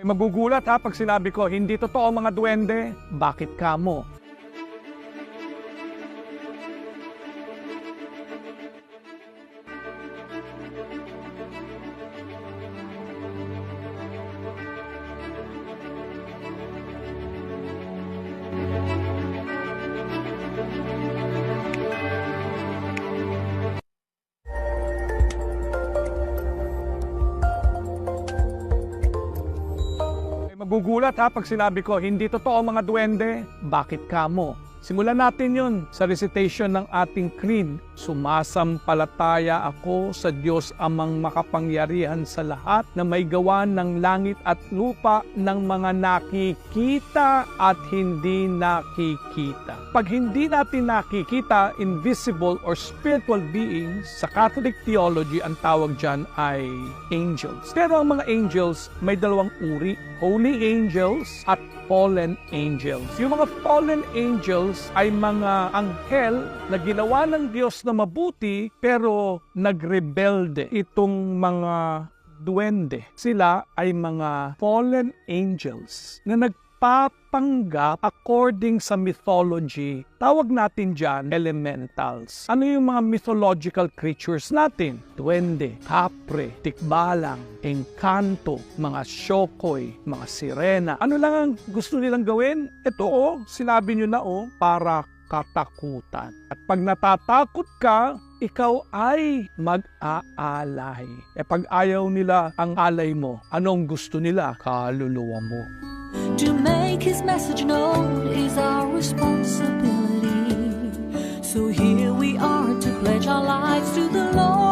Magugulat ha pag sinabi ko, hindi totoo mga duwende. Bakit ka magugulat ha pag sinabi ko, hindi totoo mga duwende. Bakit ka mo? Simulan natin yun sa recitation ng ating creed. Sumasampalataya ako sa Diyos amang makapangyarihan sa lahat na may gawa ng langit at lupa ng mga nakikita at hindi nakikita. Pag hindi natin nakikita, invisible or spiritual beings, sa Catholic theology, ang tawag dyan ay angels. Pero ang mga angels may dalawang uri, holy angels at fallen angels. Yung mga fallen angels ay mga anghel na ginawa ng Diyos na mabuti pero nagrebelde itong mga duwende. Sila ay mga fallen angels na nagpapanggap according sa mythology. Tawag natin dyan elementals. Ano yung mga mythological creatures natin? Duwende, kapre, tikbalang, engkanto, mga syokoy, mga sirena. Ano lang ang gusto nilang gawin? Ito oh, sinabi nyo na oh, para katakutan. At pag natatakot ka, ikaw ay mag-aalay. E pag ayaw nila ang alay mo, anong gusto nila? Kaluluwa mo. To make his message known is our responsibility. So here we are to pledge our lives to the Lord